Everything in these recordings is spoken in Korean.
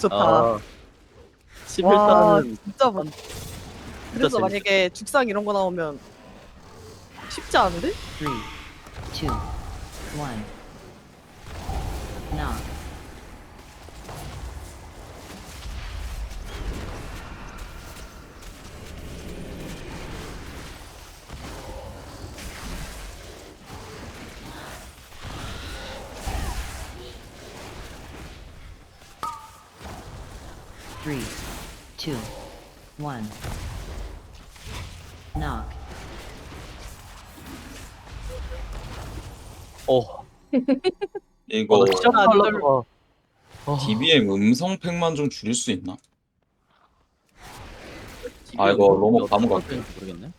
좋다. 아, 와 11단은 진짜 뭐. 그래서 재밌- 만약에 죽상 이런 거 나오면 쉽지 않은데? Three, two, one. Knock. 이거 하려다가 어, DBM 음성 팩만 좀 줄일 수 있나? 아, 이거 어떻게 감옥 같아. 모르겠네.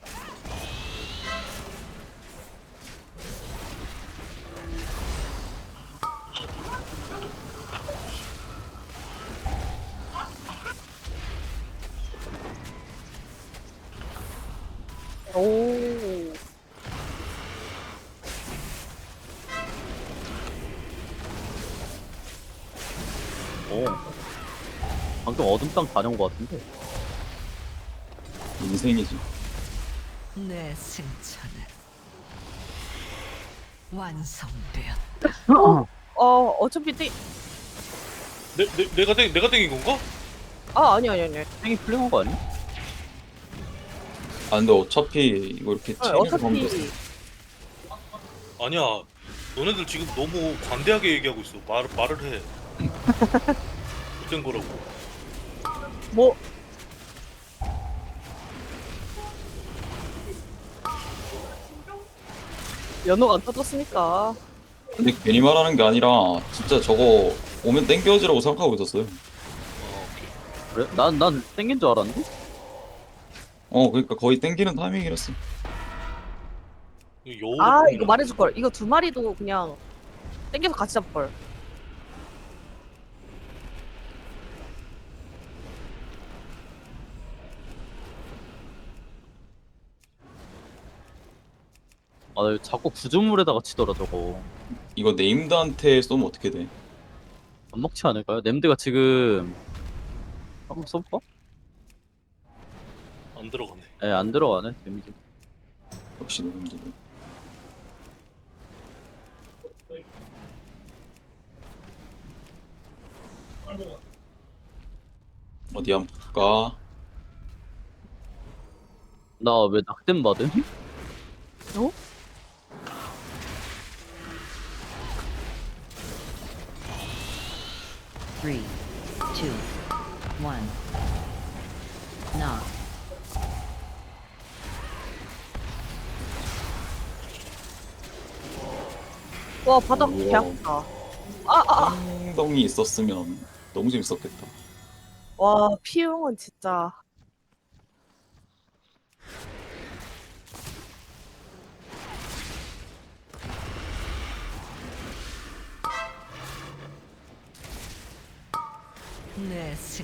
오. 방금 어둠 땅 다녀온 것 같은데. 인생이지. 내 승천은 완성되었다. 어 어차피 땡. 내, 내, 내가 땡 내가 땡긴 건가? 아 아니 아니 아니. 땡이 풀린 거 아니야? 아 근데 어차피 이거 이렇게 어, 어차피 보면 아니야. 너네들 지금 너무 관대하게 얘기하고 있어. 말 말을 해. 못된 거라고. 뭐 연호가 안 터졌으니까. 근데 괜히 말하는 게 아니라 진짜 저거 오면 땡겨지라고 생각하고 있었어요. 그래? 난, 난 땡긴 줄 알았는데? 어 그러니까 거의 땡기는. 이거 여우로 아 이거 말해줄 걸. 이거 두 마리도 그냥 땡겨서 같이 잡을 걸. 아, 자꾸 구조물에다가 치더라, 저거. 이거 네임드한테 쏘면 어떻게 돼? 안 먹지 않을까요? 냄드가 지금. 한번 써볼까? 안 들어가네. 예, 안 들어가네, 데미지. 역시 네임드. 어디 한번 볼까? 나 왜 낙뎀 받음? Three, two, one. Knock. 와 바닥 우와. 개 아프다. 아아 엉덩이 있었으면 너무 재밌었겠다. 와 피용은 진짜.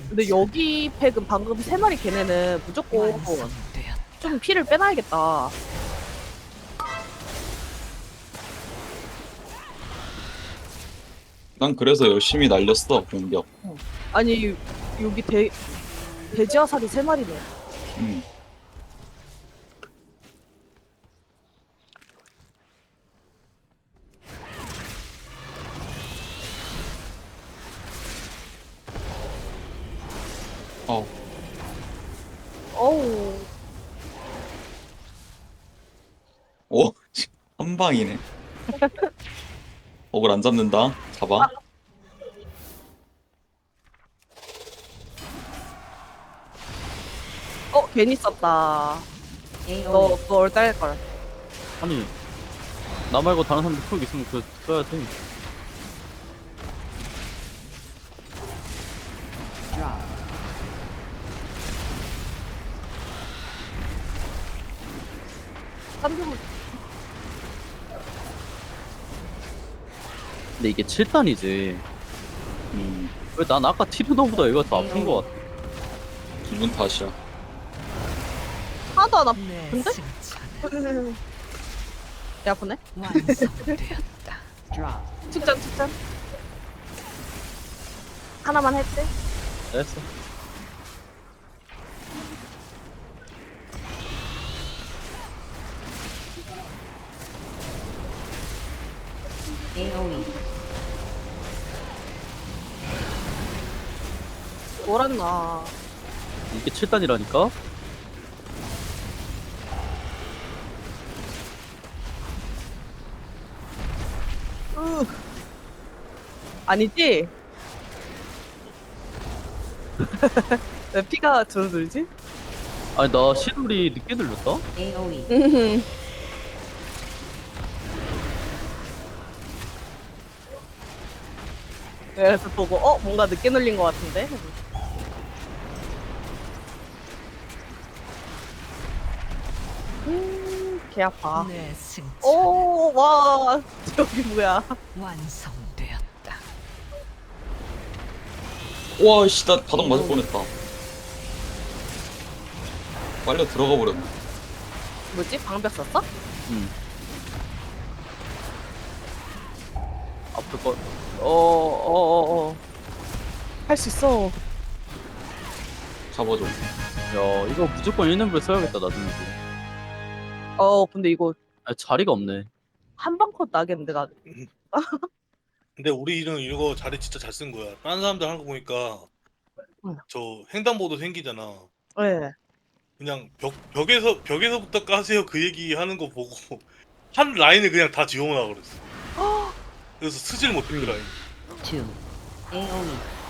근데 여기 팩은 방금 세 마리 걔네는 무조건. 좀 피를 빼놔야겠다. 난 그래서 열심히 날렸어 공격. 아니 여기 대 돼지 화살이 세 마리네. 음. 한 방이네. 억을 안 잡는다. 잡아. 어 괜히 썼다. 너 그걸 딸 걸. 아니, 나 말고 다른 사람들 풀 있으면 그거 써야 돼. 쌈 근데 이게 7단이지. 음, 왜 난 아까 티르노보다 얘가 더 아픈 거 같아? 기분 탓이야. 하나도 안? 승천은 배 아프네. 완성되었다. 축전 축전. 하나만 했대. 됐어. AoE. 뭐랬나. 이게 7단이라니까? 으. 아니지? 왜 피가 줄어들지? 아니, 나 시돌이 늦게 들렸다? AoE. 음흠. 그래서 보고 어 뭔가 늦게 눌린 것 같은데 개 아파 내 승천 오 와 저기 뭐야 완성되었다. 와씨 나 바닥 맞을 뻔했다 빨려 들어가 버렸네 뭐지 방벽 썼어? 응. 앞에 거, 어, 어, 어, 어. 할 수 있어 잡아줘 야, 이거 무조건 1년불 써야겠다, 나중에. 어 근데 이거 아, 자리가 없네. 한방컷 나겠는데 나 근데 우리는 이거 자리 진짜 잘 쓴 거야. 다른 사람들 하는 거 보니까 응. 저 횡단보도 생기잖아. 네. 그냥 벽 벽에서 벽에서부터 까세요 그 얘기 하는 거 보고 한 라인을 그냥 다 지워놔 그랬어. 그래서 쓰질 못해 그 라인. Two. AoE.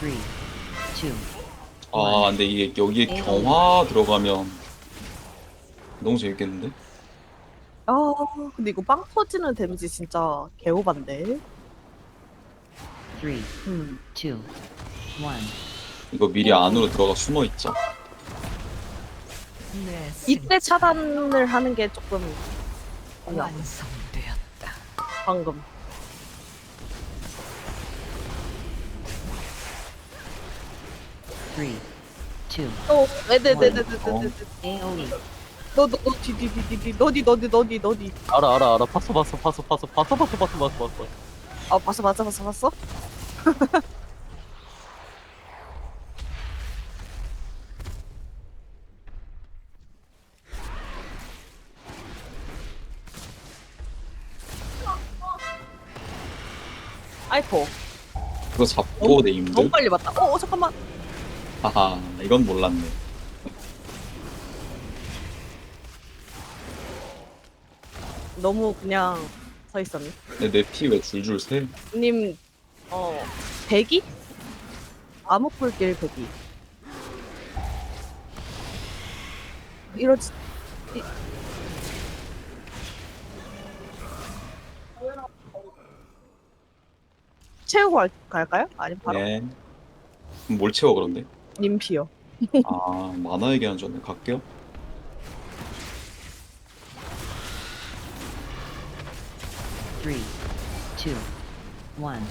Three. Two. 아 근데 이게 여기에 경화 들어가면 너무 재밌겠는데? 아 근데 이거 빵 터지는 데미지 진짜 개오반데 Three. 음. Two. One. 이거 미리 안으로 들어가 숨어 있자 내 이때 차단을 하는 게 조금 승 완성되었다. 방금 Three. Two. 어 네네네네네네 어. AoE. 너너너디디디디 너디 너디 너디 너디 알아, 알아, 알아. 봤어, 봤어, 봤어, 봤어, 봤어, 봤어, 봤어, 봤어, 봤어. 아 봤어 봤어 봤어 봤어 아이고 그거 잡고 내 너무 임들 빨리 봤다 어, 어 잠깐만 하하 이건 몰랐네 너무 그냥 서 있었네 근데 내피 왜 줄줄 새? 님, 어, 배기? 암흑불길 배기. 이러지. 이... 채우고 갈, 갈까요? 아니면 바로 네 그럼 뭘 채워 그런데? 님 피요. 아 만화 얘기하는 줄 알았네 갈게요 Three. Two. One.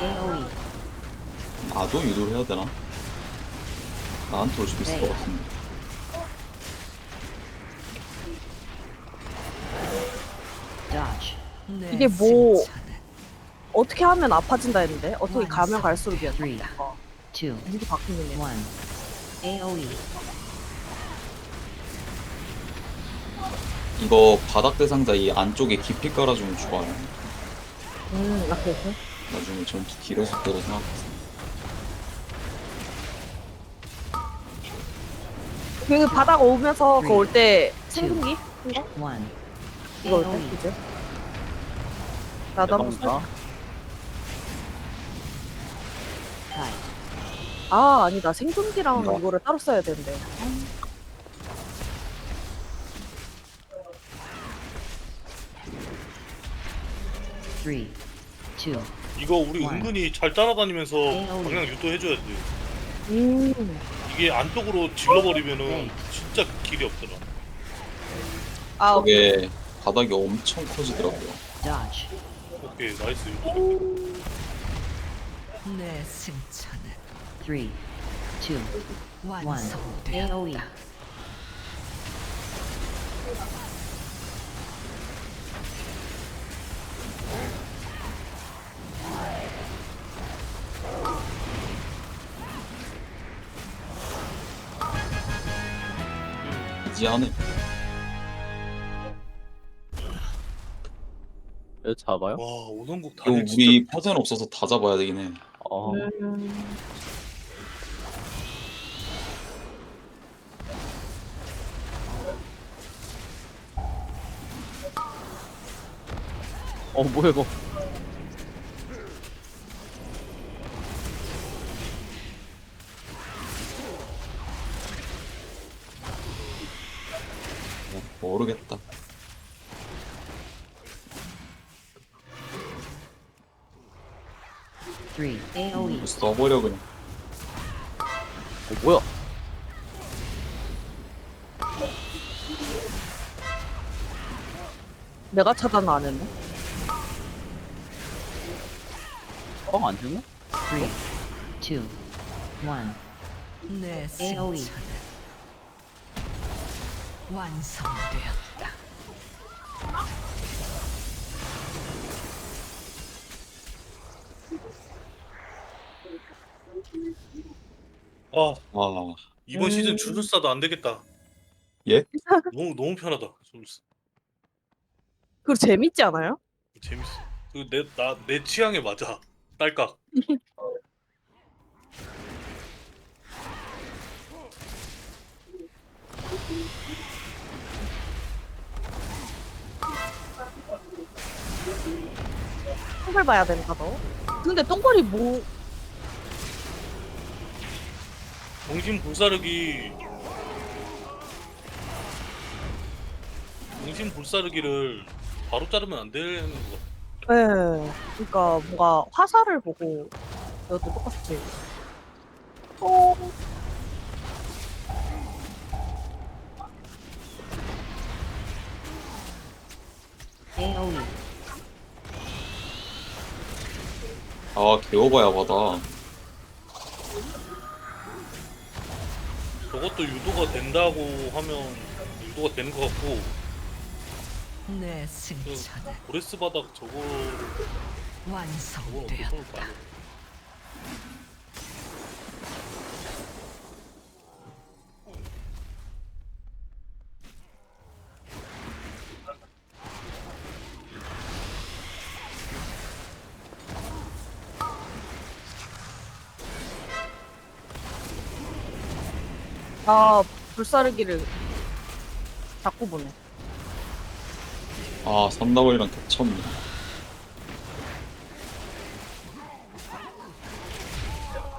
AoE. 나도 유도를 해야 되나? 나한테 올 수도 있을 것 같은데 Dodge. 내 이게 뭐- 어떻게 하면 아파진다 했는데? 어떻게 가면. 갈수록 미안. Three. 어, Two. 무기 바뀌는 게. One. AoE. 이거 바닥 대상자 이 안쪽에 깊이 깔아주면 좋아요 음, 나 그래서. 나중에 전투 길어질 때로 생각했어 그 바닥 오면서 그 올 때 생존기? 이거? One. 이거 올 때? AoE. 나도 한번 써. 아 아니다 생존기랑 이거. 이거를 따로 써야 되는데 Three. Two. 이거 우리 와. 은근히 잘 따라다니면서 네. 방향 유도해줘야 돼. 음. 이게 안쪽으로 질러버리면은 네. 진짜 길이 없더라. 아. 저게 바닥이 엄청 커지더라고요 Dodge. 오케이 나이스 유도. 내승 3, 2, 1. AOE. 안해 잡아요? 와 오성국 다리 진짜 우리 파전 없어서 다 잡아야 되긴 해. 아. 어 뭐야 이거? 모르겠다. Three. AOE. 써버려 그냥. 어 뭐야? 내가 차단 안 했네. 뻥안 되나? Three, two, one. 내 AOE. 승천은 완성되었다. 아 아, 이번 음. 시즌 주술사도 안 되겠다. 예? 너무 너무 편하다 주술사. 그리고 재밌지 않아요? 재밌어. 그내나 내 취향에 맞아. 딸깍. 똥을 봐야 된다 너. 근데 똥벌이 뭐 정신 불사르기 정신 불사르기를 바로 자르면 안 되는 거 같아. 예. 그러니까 뭔가 화살을 보고 이것도 똑같이. 어. 아 개오바야 바다. 저것도 유도가 된다고 하면 유도가 되는 것 같고 내그 승천은 브레스 바닥 저거 저건 어떻게 완성되었다. 봐야? 아 불사르기를 자꾸 보네. 아 산다벌이랑 겹쳤네.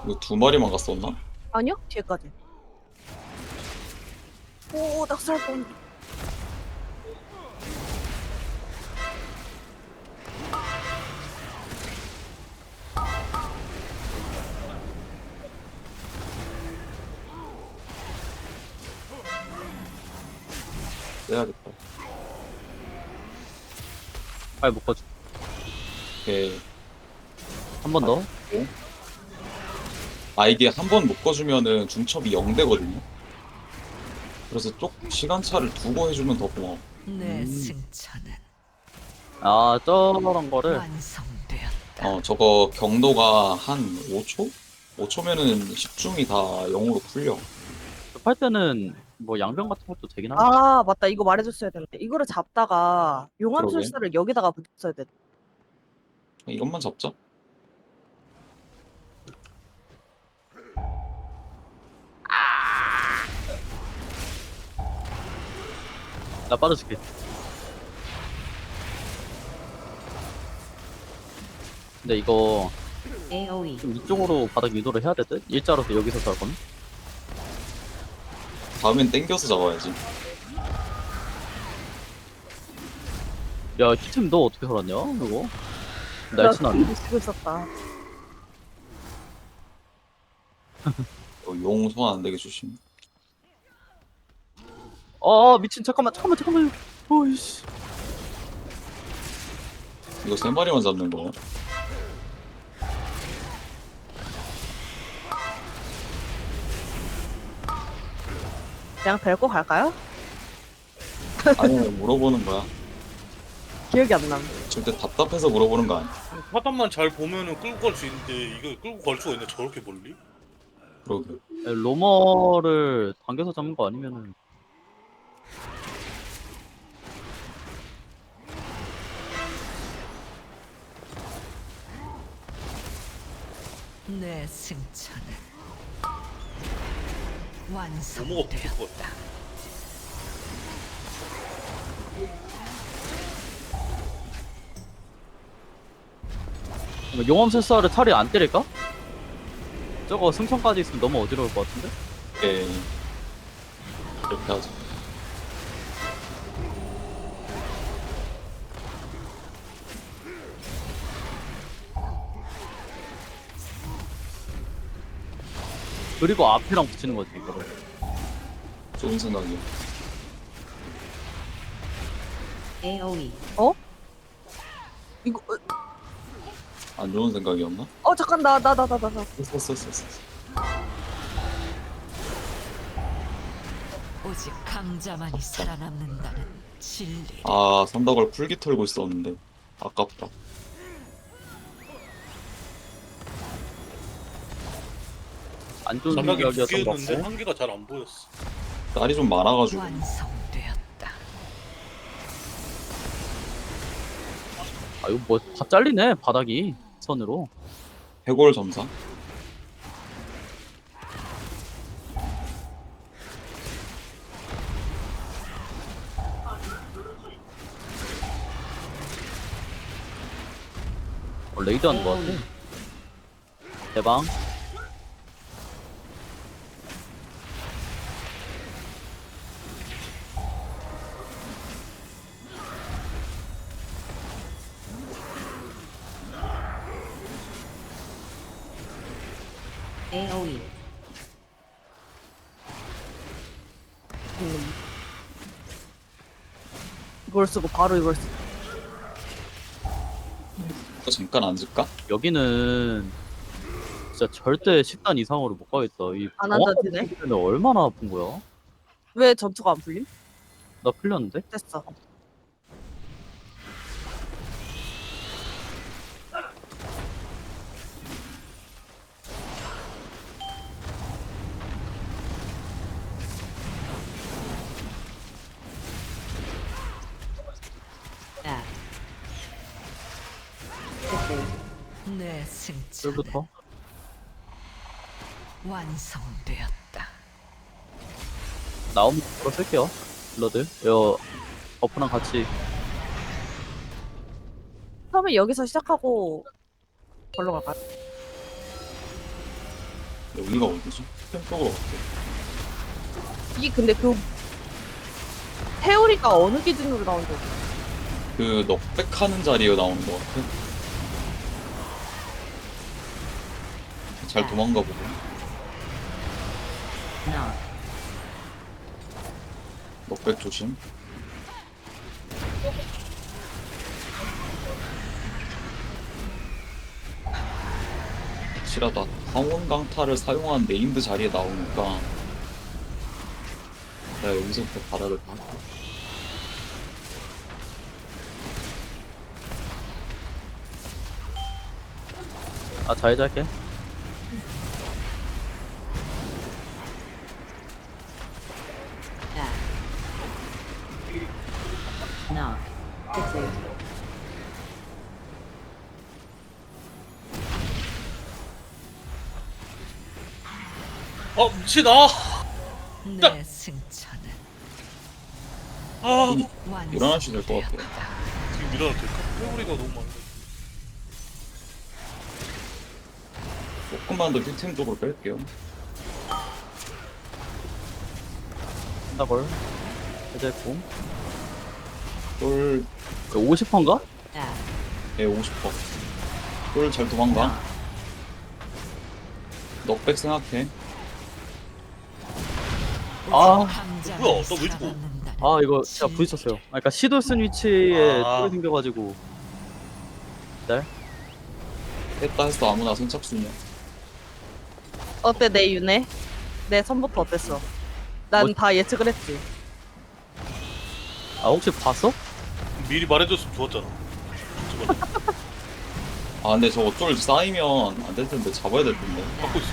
이거 두 마리만 갔었나? 아니요 뒤에까지. 오 낙살본. 빼 빨리 묶어줘. 오케이. 한 번 더. 아 이게 한 번 묶어주면은 중첩이 0 되거든요. 그래서 쪽 시간차를 두고 해주면 더 고마워. 내 음. 승천은 아 저런 거를 완성되었다. 어 저거 경도가 한 5초? 5초면은 10중이 다 0으로 풀려. 급할 때는 뭐 양병 같은 것도 되긴 하는데. 아 맞다 이거 말해줬어야 되는데 이거를 잡다가 용암술사를 여기다가 붙였어야 돼. 이것만 잡자. 나 빠져줄게. 근데 이거 AOE. 좀 이쪽으로 바닥 유도를 해야 되듯? 일자로서 여기서 살 거면? 다음엔 땡겨서 잡아야지. 야 키템 너 어떻게 살았냐 이거? 날씬하네. 쓰고 있었다. 어, 용 소환 안 되게 조심. 아 미친 잠깐만 잠깐만 잠깐만. 오이씨. 이거 세 마리만 잡는 거야. 그냥 데리고 갈까요? 아니 물어보는 거야. 기억이 안 남. 절대 답답해서 물어보는 거 아니야. 화단만 잘 보면은 끌고 갈 수 있는데 이거 끌고 갈 수가 있나 저렇게 멀리? 그러게. 로머를 당겨서 잡는 거 아니면은 내 승천은 로모가 붙을 것 완성되었다. 같아. 용암 설사를 차라리 안 때릴까? 저거 승천까지 있으면 너무 어지러울 것 같은데? 예. 이렇게 하자. 그리고 앞이랑 붙이는 거지 이거를 좋은 생각이야. AOE. 이거 어, 안 좋은 생각이었나? 어 잠깐 나 나 나 나 나 나. 썼어 썼어. 오직 강자만이 살아남는다는 진리. 아 산다걸 풀기 털고 있었는데 아깝다. 안 좋은 생각이었던 것 개였는데 같고 한 개가 잘 안 보였어. 딸이 좀 많아가지고 완성되었다. 아 이거 뭐 다 잘리네 바닥이 선으로 해골 점사. 어, 레이드 하는 거 같아 대방 이걸 쓰고 바로 이걸 쓰. 또 잠깐 앉을까? 여기는 진짜 절대 10단 이상으로 못 가겠다 이안 정확한 앉아지네. 수비는 얼마나 아픈 거야? 왜 전투가 안 풀림? 나 풀렸는데? 됐어. 내 승천은 쫄부터 완성되었다. 나오면 바로 쓸게요 블러드 여 버프랑 같이 처음에 여기서 시작하고 걸로 갈까요? 여기가 어디지? 템 쪽으로 갈게. 이게 근데 그 태우리가 어느 기준으로 나온 거지? 그 넉백하는 자리에 나오는 것 같아. 잘 도망가 보고. 넉백 조심. 실하다. 황혼 강타를 사용한 네임드 자리에 나오니까 내가 여기서부터 바닥을 봐. 아 자해자 할게 아! 내 승천은 아 일어나시 될것 같아요. 지금 일어나도 될까? 회오리가 너무 많네. 조금만 더 힐템 쪽으로 뺄게요. 한다걸 해제했고 쫄, 50%인가? F. 예, 50%. 쫄잘 도망가. 넉백 생각해. 아, 강자만이 뭐야, 나왜 죽어? 아 이거 제가 진리. 부딪혔어요 아, 그러니까 시도 쓴 위치에 아. 뚫이 생겨가지고 했다 했어 아무나 선착순이야. 어때 내 윤회? 내 선부터 어땠어? 난 뭐- 다 예측을 했지. 아 혹시 봤어? 미리 말해줬으면 좋았잖아. 아 근데 저거 쫄 쌓이면 안 될 텐데 잡아야 될 텐데. 갖고 있어.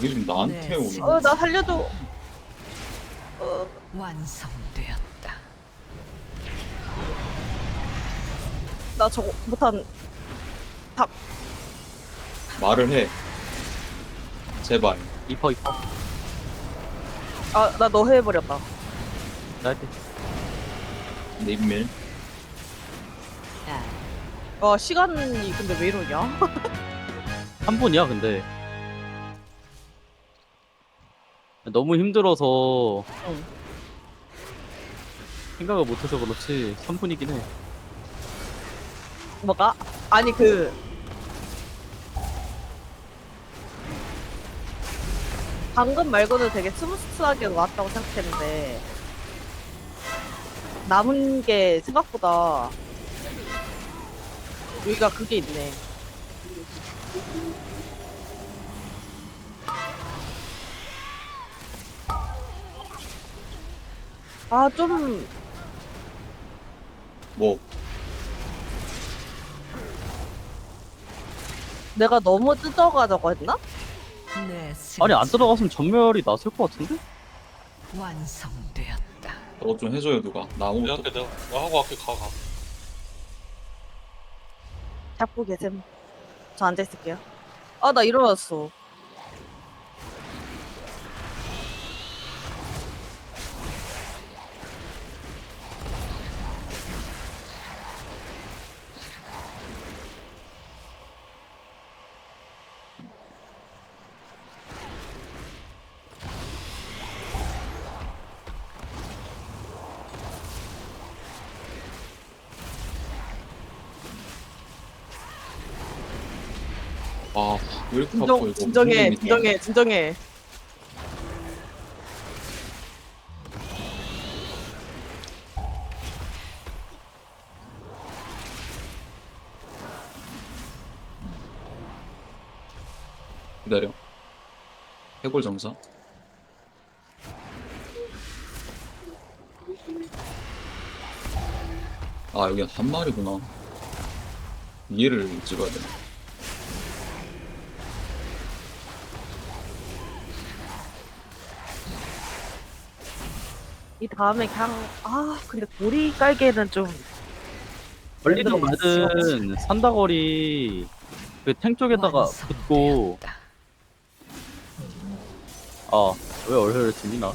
이게 지금 나한테 네, 오는. 어, 나 살려줘. 완성되었다. 나 저거 못한. 말을 해. 제발. 이퍼 이퍼 아, 나 너 해버렸다. 나한테 립밀. Add. 와, 시간이 근데 왜 이러냐? 한 분이야 근데 너무 힘들어서 응. 생각을 못해서 그렇지 3분이긴 해 뭐가? 아니, 그. 방금 말고는 되게 스무스하게 왔다고 생각했는데. 남은 게 생각보다. 여기가 그게 있네. 아, 좀, 뭐 내가 너무 뜯어가자고 했나? 내 아니 안 들어갔으면 전멸이 났을 것 같은데? 완성되었다. 저거 좀 해줘요 누가. 나 내가 아무것도. 할게, 내가, 나 하고 갈게, 가, 가. 잡고 계셈. 저 앉아있을게요. 아, 나 일어났어. 아, 왜 이렇게 아파 진정, 이거. 진정해? 진정해, 진정해. 기다려. 해골 정사. 아 여기 한 마리구나. 위에를 찍어야 되나? 다음에 그냥, 아, 근데 고리 깔개는 좀, 걸리든 네, 말든 산다거리 그 탱 쪽에다가 붙고. 아 왜 얼혈을 지니나?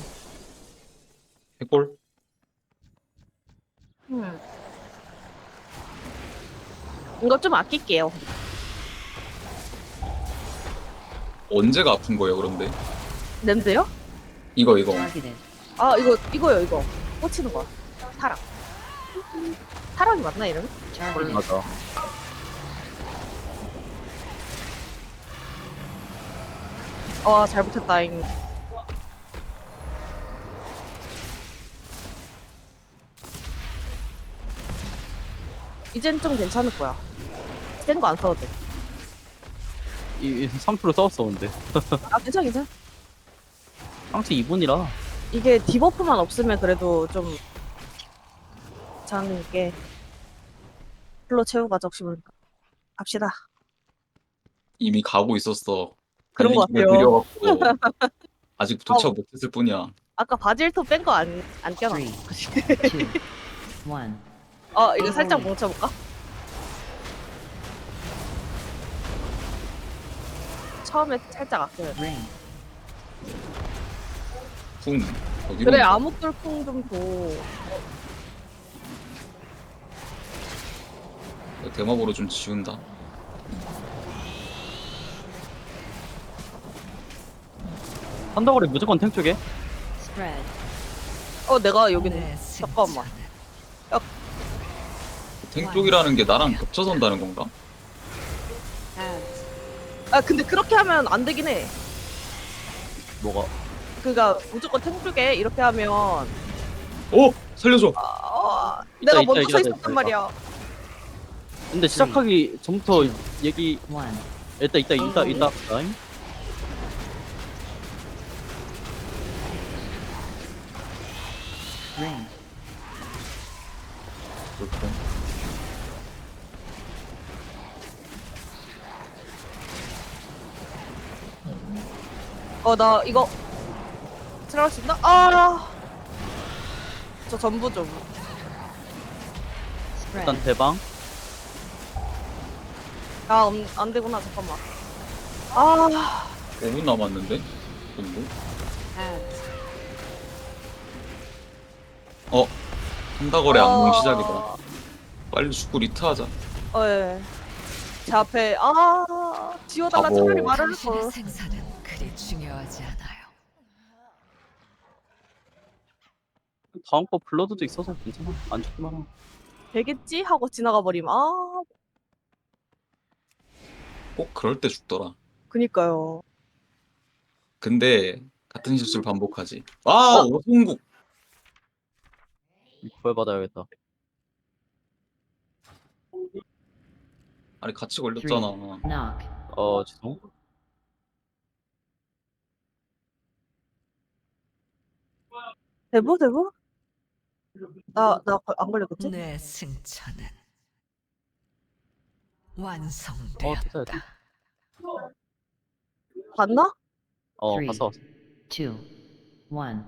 해골? 음. 이거 좀 아낄게요. 언제가 아픈 거예요 그런데? 냄새요? 이거 이거. Targeted. 아, 이거, 이거요, 이거. 꽂히는 거. 타락. 타락이 맞나, 이름? Targeted. 맞아 아, 잘못했다 잉. 이젠 좀 괜찮을 거야. 센 거 안 써도 돼. 이, 이3% 싸웠어 근데 아, 괜찮아, 괜찮아. 상체 2분이라 이게 디버프만 없으면 그래도 좀게 풀로 채우가 적시면 갑시다. 이미 가고 있었어. 그런 거 달리기가 같아요. 느려갖고 아직 도착 못했을 뿐이야. 아까 바질토 뺀 거 안 안 껴놔. Three, two, one. 어, 이거 살짝 뭉쳐볼까? 처음에 살짝 아껴요. Ring. 풍. 어디로? 그래, 암흑돌풍 좀 줘. 대마보로 좀 지운다. 산다거리 무조건 탱 쪽에 Spread. 어, 내가 여기 내 있네. 승천은 잠깐만. 탱 쪽이라는 게 나랑 겹쳐서 온다는 건가? 아, 근데 그렇게 하면 안 되긴 해. 뭐가 그니까 무조건 탱 쪽에 이렇게 하면 오! 살려줘! 아, 어, 내가 있다, 먼저 있다, 서 있다, 있었단 있다. 말이야. 근데 시작하기 전부터 얘기 One. 있다 있다 있다 어. 있다 Ring. 어, 나 이거 들어갈 수 있나? 아, 저 전부 좀. 일단 대방 아, 음, 안 되구나. 잠깐만. 아, 5분 남았는데? 정도? Ads. 어? 한다거래 악몽 어, 시작이다. 빨리 축구 리트하자. 어, 예. 제 앞에 아, 지워달라. 차라리 말을 당신의 걸. 생사는 그리 중요하지 않아요. 다음 거 블러드도 있어서 괜찮아 안 죽기만 되겠지 하고 지나가 버림. 아, 꼭 그럴 때 죽더라. 그니까요. 근데 같은 실수를 반복하지. 아, 오송국. 구해받아야겠다 아니 같이 걸렸잖아. Knock. 어 죄송 대부 대부? 나 나 안 걸렸겠지? 내 승천은 어 완성되었다. 봤나? 어 Three. 봤어 봤어 Two. One.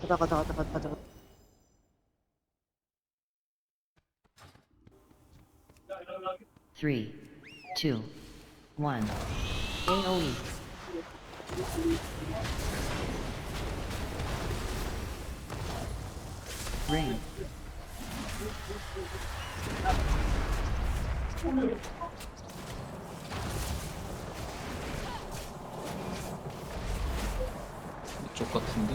가자 가자 가자 가자 가자. Three. Two. One. AOE. Ring. 이쪽 같은데?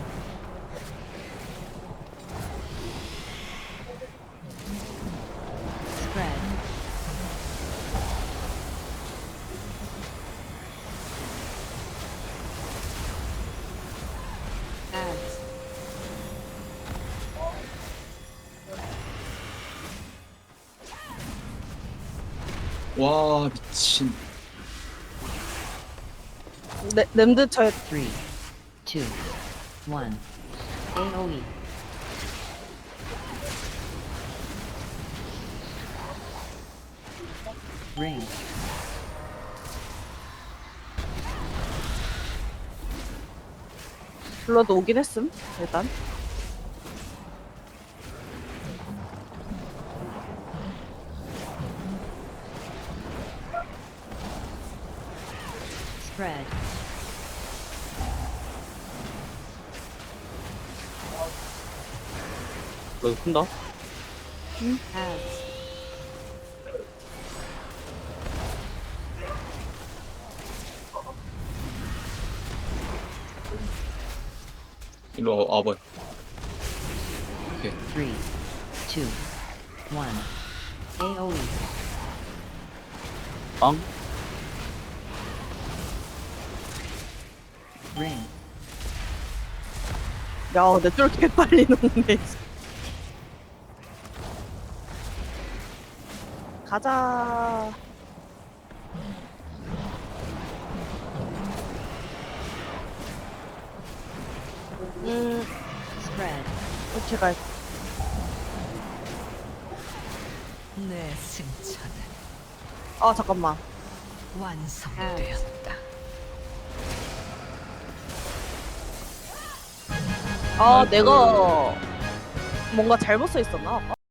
Ads. 와 미친. 네, 냄드 쳐야 Three. Two. One. AOE. Ring. 불러도 오긴 했음. 일단. Spread. 블러드 큰다 Ads. 일로 와, 와봐. Three. Two. One. AOE. 빵 Ring. 야, 개 빨리 녹네. 가자. 음, Spread. 이렇게 갈. 내 승천은 아, 잠깐만. 완성되었다. 아. 내가 뭔가 잘못 써 있었나?